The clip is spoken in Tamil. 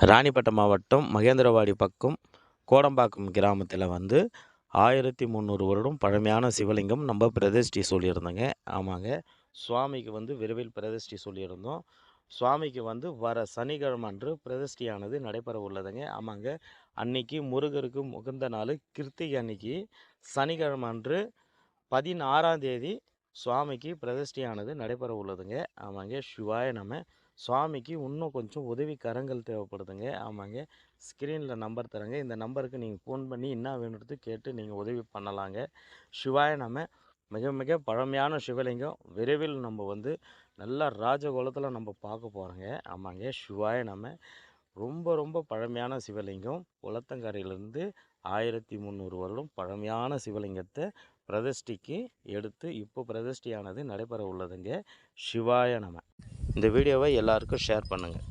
ராணிப்பேட்டை மாவட்டம் மகேந்திரவாடி பக்கம் கோடம்பாக்கம் கிராமத்தில் வந்து ஆயிரத்தி முந்நூறு வருடம் பழமையான சிவலிங்கம் நம்ம பிரதிஷ்டி சொல்லியிருந்தோங்க. ஆமாங்க. சுவாமிக்கு வந்து விரைவில் பிரதிஷ்டி சொல்லியிருந்தோம். சுவாமிக்கு வந்து வர சனிக்கிழமை அன்று பிரதிஷ்டியானது நடைபெற உள்ளதுங்க. ஆமாங்க. அன்னைக்கு முருகருக்கு முகுந்த நாள் கிருத்திகை அன்னைக்கு. சனிக்கிழமை அன்று பதினாறாம் தேதி சுவாமிக்கு பிரதிஷ்டியானது நடைபெற உள்ளதுங்க. ஆமாங்க. சிவாய நம்ம சுவாமிக்கு இன்னும் கொஞ்சம் உதவி கரங்கள் தேவைப்படுதுங்க. ஆமாங்க. ஸ்க்ரீனில் நம்பர் தரேங்க. இந்த நம்பருக்கு நீங்கள் ஃபோன் பண்ணி என்ன வேணுறது கேட்டு நீங்கள் உதவி பண்ணலாங்க. சிவாய நம்ம மிக மிக பழமையான சிவலிங்கம். விரைவில் நம்ம வந்து நல்லா ராஜகோலத்தில் நம்ம பார்க்க போகிறோங்க ஆமாங்க. சிவாய நம்ம ரொம்ப ரொம்ப பழமையான சிவலிங்கம். குளத்தங்கரையிலேருந்து ஆயிரத்தி முந்நூறு வருடம் பழமையான சிவலிங்கத்தை பிரதிஷ்டிக்கு எடுத்து இப்போ பிரதிஷ்டியானது நடைபெற உள்ளதுங்க. சிவாய நம. இந்த வீடியோவை எல்லாருக்கும் ஷேர் பண்ணுங்கள்